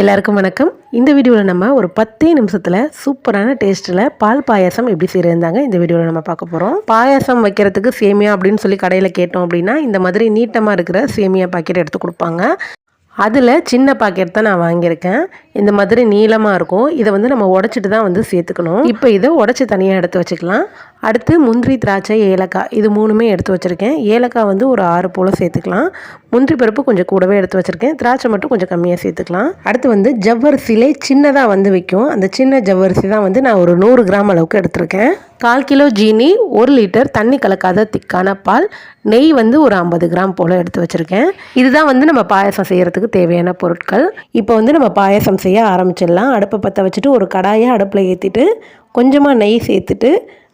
எல்லாருக்கும் வணக்கம். இந்த வீடியோவில் நம்ம ஒரு பத்தே நிமிஷத்தில் சூப்பரான டேஸ்ட்டில் பால் பாயாசம் எப்படி செய்யிருந்தாங்க இந்த வீடியோவில் நம்ம பார்க்க போகிறோம் பாயாசம் வைக்கிறதுக்கு சேமியா அப்படின்னு சொல்லி கடையில் கேட்டோம் அப்படின்னா இந்த மாதிரி நீட்டமாக இருக்கிற சேமியா பாக்கெட் எடுத்து கொடுப்பாங்க. அதில் சின்ன பாக்கெட் தான் நான் வாங்கியிருக்கேன். இந்த மாதிரி நீளமாக இருக்கும். இதை வந்து நம்ம உடச்சிட்டு தான் வந்து சேர்த்துக்கணும். இப்போ இதை உடச்சி தனியாக எடுத்து வச்சுக்கலாம். அடுத்து முந்திரி திராட்சை ஏலக்காய். இது மூணுமே எடுத்து வச்சுருக்கேன். ஏலக்காய் வந்து ஒரு ஆறு போல் சேர்த்துக்கலாம். முந்திரி பருப்பு கொஞ்சம் கூடவே எடுத்து வச்சுருக்கேன். திராட்சை மட்டும் கொஞ்சம் கம்மியாக சேர்த்துக்கலாம். அடுத்து வந்து ஜவ்வரிசிலே சின்னதாக வந்து விற்கும். அந்த சின்ன ஜவ்வரிசி தான் வந்து நான் ஒரு நூறு கிராம் அளவுக்கு எடுத்திருக்கேன். கால் கிலோ ஜீனி ஒரு லிட்டர் தண்ணி கலக்காத திக்கான பால் நெய் வந்து ஒரு ஐம்பது கிராம் போல் எடுத்து வச்சுருக்கேன். இதுதான் வந்து நம்ம பாயசம் செய்கிறதுக்கு தேவையான பொருட்கள். இப்போ வந்து நம்ம பாயசம் செய்ய ஆரம்பிச்சிடலாம். அடுப்பை பற்ற வச்சுட்டு ஒரு கடாயை அடுப்பில் ஏற்றிட்டு கொஞ்சமாக நெய் சேர்த்துட்டு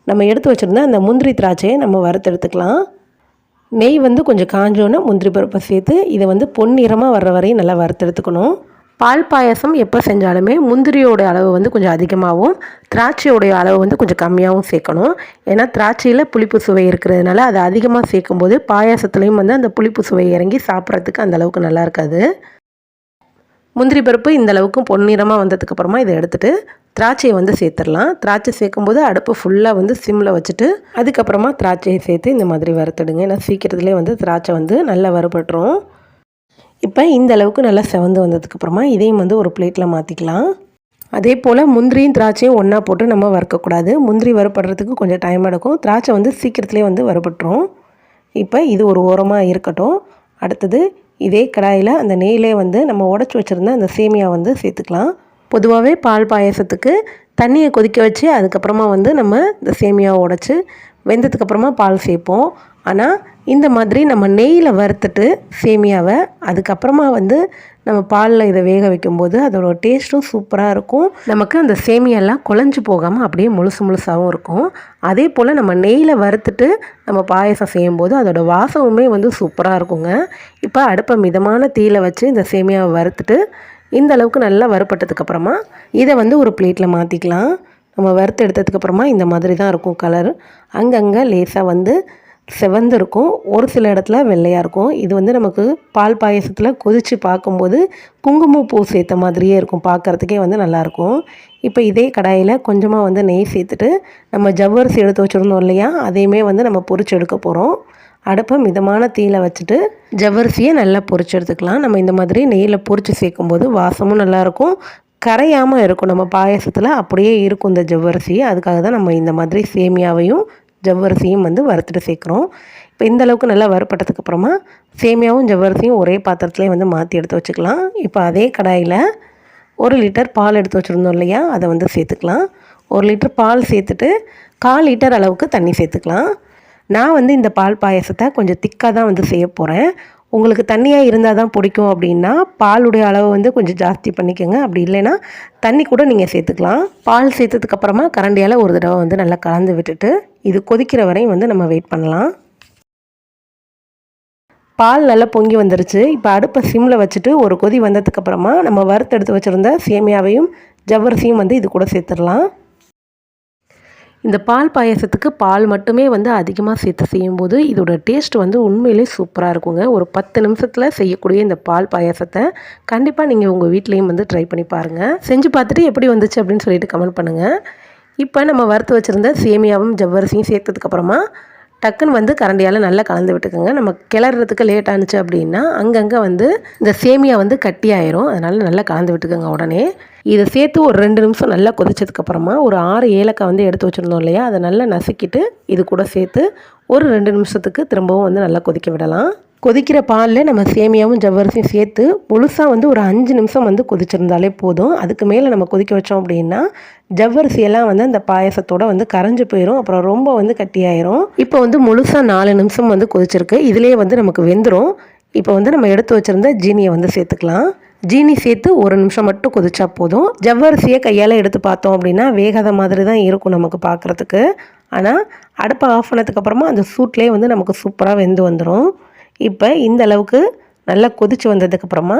நம்ம எடுத்து வச்சுருந்த அந்த முந்திரி திராட்சையை நம்ம வறுத்தெடுத்துக்கலாம். நெய் வந்து கொஞ்சம் காஞ்சோன்னே முந்திரி பருப்பை சேர்த்து இதை வந்து பொன்னிறமாக வர்ற வரையும் நல்லா வறுத்தெடுத்துக்கணும். பால் பாயசம் எப்போ செஞ்சாலுமே முந்திரியோடைய அளவு வந்து கொஞ்சம் அதிகமாகவும் திராட்சையோடைய அளவு வந்து கொஞ்சம் கம்மியாகவும் சேர்க்கணும். ஏன்னா திராட்சையில் புளிப்பு சுவை இருக்கிறதுனால அதை அதிகமாக சேர்க்கும்போது பாயாசத்துலேயும் வந்து அந்த புளிப்பு சுவை இறங்கி சாப்பிட்றதுக்கு அந்த அளவுக்கு நல்லா இருக்காது. முந்திரி பருப்பு இந்த அளவுக்கு பொன்னிறமாக வந்ததுக்கப்புறமா இதை எடுத்துகிட்டு திராட்சையை வந்து சேர்த்துடலாம். திராட்சை சேர்க்கும்போது அடுப்பு ஃபுல்லாக வந்து சிம்மில் வச்சுட்டு அதுக்கப்புறமா திராட்சையை சேர்த்து இந்த மாதிரி வறுத்துடுங்க. ஏன்னா சீக்கிரத்துலேயே வந்து திராட்சை வந்து நல்லா வறுபட்டுரும். இப்போ இந்த அளவுக்கு நல்லா செவந்து வந்ததுக்கப்புறமா இதையும் வந்து ஒரு பிளேட்டில் மாற்றிக்கலாம் அதே போல் முந்திரியும் திராட்சையும் ஒன்றா போட்டு நம்ம வறுக்கக்கூடாது. முந்திரி வறுபடுறதுக்கு கொஞ்சம் டைம் எடுக்கும். திராட்சை வந்து சீக்கிரத்துலேயே வந்து வறுபட்டுரும். இப்போ இது ஒரு ஓரமாக இருக்கட்டும். அடுத்தது இதே கடாயில் அந்த நெய்யிலே வந்து நம்ம உடச்சி வச்சுருந்த அந்த சேமியா வந்து சேர்த்துக்கலாம். பொதுவாகவே பால் பாயசத்துக்கு தண்ணியை கொதிக்க வச்சு அதுக்கப்புறமா வந்து நம்ம இந்த சேமியாவை உடச்சி வெந்ததுக்கப்புறமா பால் சேர்ப்போம். ஆனால் இந்த மாதிரி நம்ம நெய்யில் வறுத்துட்டு சேமியாவை அதுக்கப்புறமா வந்து நம்ம பாலில் இதை வேக வைக்கும்போது அதோட டேஸ்ட்டும் சூப்பராக இருக்கும். நமக்கு அந்த சேமியெல்லாம் குழஞ்சி போகாமல் அப்படியே முழுசு முழுசாகவும் இருக்கும். அதே போல் நம்ம நெய்யில் வறுத்துட்டு நம்ம பாயசம் செய்யும்போது அதோடய வாசமுமே வந்து சூப்பராக இருக்குங்க. இப்போ அடுப்பை மிதமான தீயில் வச்சு இந்த சேமியாவை வறுத்துட்டு இந்த அளவுக்கு நல்லா வறுப்பட்டதுக்கப்புறமா இதை வந்து ஒரு பிளேட்டில் மாற்றிக்கலாம் நம்ம வறுத்து எடுத்ததுக்கப்புறமா இந்த மாதிரி தான் இருக்கும் கலர் அங்கங்கே லேசாக வந்து செவந்து இருக்கும். ஒரு சில இடத்துல வெள்ளையாக இருக்கும். இது வந்து நமக்கு பால் பாயசத்தில் கொதித்து பார்க்கும்போது குங்குமப்பூ சேர்த்த மாதிரியே இருக்கும். பார்க்குறதுக்கே வந்து நல்லாயிருக்கும் இப்போ இதே கடாயில் கொஞ்சமாக வந்து நெய் சேர்த்துட்டு நம்ம ஜவ்வரிசி எடுத்து வச்சுருந்தோம் இல்லையா? அதையுமே வந்து நம்ம பொறிச்சு எடுக்க போகிறோம் அடுப்பை மிதமான தீயில் வச்சுட்டு ஜவ்வரிசியை நல்லா பொறிச்சு எடுத்துக்கலாம். நம்ம இந்த மாதிரி நெய்யில் பொரித்து சேர்க்கும்போது வாசமும் நல்லாயிருக்கும் கரையாமல் இருக்கும். நம்ம பாயசத்தில் அப்படியே இருக்கும் இந்த ஜவ்வரிசி. அதுக்காக தான் நம்ம இந்த மாதிரி சேமியாவையும் ஜவ்வரிசியும் வந்து வறுத்துட்டு சேர்க்குறோம். இப்போ இந்த அளவுக்கு நல்லா வறுப்பட்டதுக்கப்புறமா சேமியாவும் ஜவ்வரிசியும் ஒரே பாத்திரத்துலேயே வந்து மாற்றி எடுத்து வச்சுக்கலாம். இப்போ அதே கடாயில் ஒரு லிட்டர் பால் எடுத்து வச்சுருந்தோம் இல்லையா? அதை வந்து சேர்த்துக்கலாம். ஒரு லிட்டர் பால் சேர்த்துட்டு கால் லிட்டர் அளவுக்கு தண்ணி சேர்த்துக்கலாம். நான் வந்து இந்த பால் பாயசத்தை கொஞ்சம் திக்காக தான் வந்து செய்ய போகிறேன் உங்களுக்கு தண்ணியாக இருந்தால் தான் பிடிக்கும் அப்படின்னா பாலுடைய அளவு வந்து கொஞ்சம் ஜாஸ்தி பண்ணிக்கோங்க. அப்படி இல்லைன்னா தண்ணி கூட நீங்கள் சேர்த்துக்கலாம். பால் சேர்த்ததுக்கப்புறமா கரண்டியால் ஒரு தடவை வந்து நல்லா கலந்து விட்டுட்டு இது கொதிக்கிற வரையும் வந்து நம்ம வெயிட் பண்ணலாம். பால் நல்லா பொங்கி வந்துருச்சு. இப்போ அடுப்பை சிம்மில் வச்சுட்டு ஒரு கொதி வந்ததுக்கப்புறமா நம்ம வறுத்தெடுத்து வச்சுருந்த சேமியாவையும் ஜவ்வரிசியும் வந்து இது கூட சேர்த்துடலாம். இந்த பால் பாயசத்துக்கு பால் மட்டுமே வந்து அதிகமாக சேர்த்து செய்யும்போது இதோட டேஸ்ட் வந்து உண்மையிலே சூப்பராக இருக்குங்க. ஒரு பத்து நிமிஷத்தில் செய்யக்கூடிய இந்த பால் பாயசத்தை கண்டிப்பாக நீங்கள் உங்கள் வீட்லேயும் வந்து ட்ரை பண்ணி பாருங்கள் செஞ்சு பார்த்துட்டு எப்படி வந்துச்சு அப்படின்னு சொல்லிட்டு கமெண்ட் பண்ணுங்கள் இப்போ நம்ம வறுத்து வச்சுருந்த சேமியாவும் ஜவ்வரிசியும் சேர்த்ததுக்கப்புறமா டக்குன்னு வந்து கரண்டியால் நல்லா கலந்து விட்டுக்கோங்க. நம்ம கிளறதுக்கு லேட் ஆனிச்சு அப்படின்னா அங்கங்கே வந்து இந்த சேமியா வந்து கட்டி ஆயிரும். அதனால் நல்லா கலந்து விட்டுக்கோங்க உடனே. இதை சேர்த்து ஒரு ரெண்டு நிமிஷம் நல்லா கொதிச்சதுக்கப்புறமா ஒரு ஆறு ஏலக்காய் வந்து எடுத்து வச்சுருந்தோம் இல்லையா? அதை நல்லா நசுக்கிட்டு இது கூட சேர்த்து ஒரு ரெண்டு நிமிஷத்துக்கு திரும்பவும் வந்து நல்லா கொதிக்க விடலாம். கொதிக்கிற பாலில் நம்ம சேமியாவும் ஜவ்வரிசியும் சேர்த்து முழுசாக வந்து ஒரு அஞ்சு நிமிஷம் வந்து கொதிச்சிருந்தாலே போதும். அதுக்கு மேலே நம்ம கொதிக்க வச்சோம் அப்படின்னா ஜவ்வரிசியெல்லாம் வந்து அந்த பாயசத்தோட வந்து கரைஞ்சி போயிடும் அப்புறம் ரொம்ப வந்து கட்டியாயிரும். இப்போ வந்து முழுசாக நாலு நிமிஷம் வந்து கொதிச்சிருக்கு. இதுலேயே வந்து நமக்கு வெந்துடும் இப்போ வந்து நம்ம எடுத்து வச்சுருந்த ஜீனியை வந்து சேர்த்துக்கலாம். ஜீனி சேர்த்து ஒரு நிமிஷம் மட்டும் கொதிச்சா போதும். ஜவ்வரிசியை கையால் எடுத்து பார்த்தோம் அப்படின்னா வேகாத மாதிரி தான் இருக்கும் நமக்கு பார்க்குறதுக்கு. ஆனால் அடுப்பை ஆஃப் பண்ணதுக்கப்புறமா அந்த சூட்லேயே வந்து நமக்கு சூப்பராக வெந்து வந்துடும் இப்போ இந்த அளவுக்கு நல்லா கொதிச்சு வந்ததுக்கப்புறமா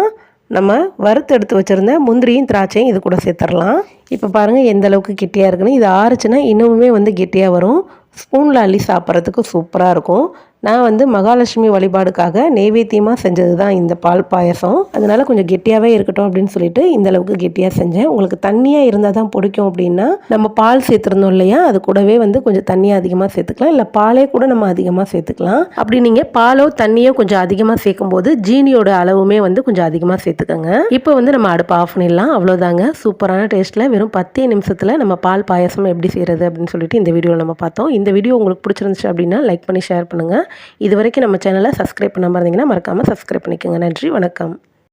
நம்ம வறுத்து எடுத்து வச்சுருந்த முந்திரியும் திராட்சையும் இது கூட சேர்த்துடலாம். இப்போ பாருங்கள் எந்த அளவுக்கு கெட்டியாக இருக்குன்னு. இது ஆறுச்சுன்னா இன்னுமே வந்து கெட்டியாக வரும். ஸ்பூனில் அள்ளி சாப்பிட்றதுக்கு சூப்பராக இருக்கும். நான் வந்து மகாலட்சுமி வழிபாடுக்காக நெய்வேத்தியமாக செஞ்சது தான் இந்த பால் பாயசம். அதனால் கொஞ்சம் கெட்டியாகவே இருக்கட்டும் அப்படின்னு சொல்லிட்டு இந்த அளவுக்கு கெட்டியாக செஞ்சேன். உங்களுக்கு தண்ணியாக இருந்தால் தான் பிடிக்கும் அப்படின்னா நம்ம பால் சேர்த்துருந்தோம் இல்லையா அது கூடவே வந்து கொஞ்சம் தண்ணியாக அதிகமாக சேர்த்துக்கலாம். இல்லை பாலே கூட நம்ம அதிகமாக சேர்த்துக்கலாம். அப்படி நீங்கள் பாலோ தண்ணியோ கொஞ்சம் அதிகமாக சேர்க்கும் போது ஜீனியோட அளவுமே வந்து கொஞ்சம் அதிகமாக சேர்த்துக்கோங்க. இப்போ வந்து நம்ம அடுப்பு ஆஃப் பண்ணிடலாம். அவ்வளோதாங்க சூப்பரான டேஸ்ட்டில் வெறும் பத்தே நிமிஷத்தில் நம்ம பால் பாயசம் எப்படி செய்கிறது அப்படின்னு சொல்லிட்டு இந்த வீடியோவில் நம்ம பார்த்தோம். இந்த வீடியோ உங்களுக்கு பிடிச்சிருந்துச்சு அப்படின்னா லைக் பண்ணி ஷேர் பண்ணுங்கள் இது வரைக்கும் நம்ம சேனலை சப்ஸ்கிரைப் பண்ணாமல் இருந்தீங்கன்னா மறக்காமல் சப்ஸ்கிரைப் பண்ணிக்கோங்க. நன்றி வணக்கம்.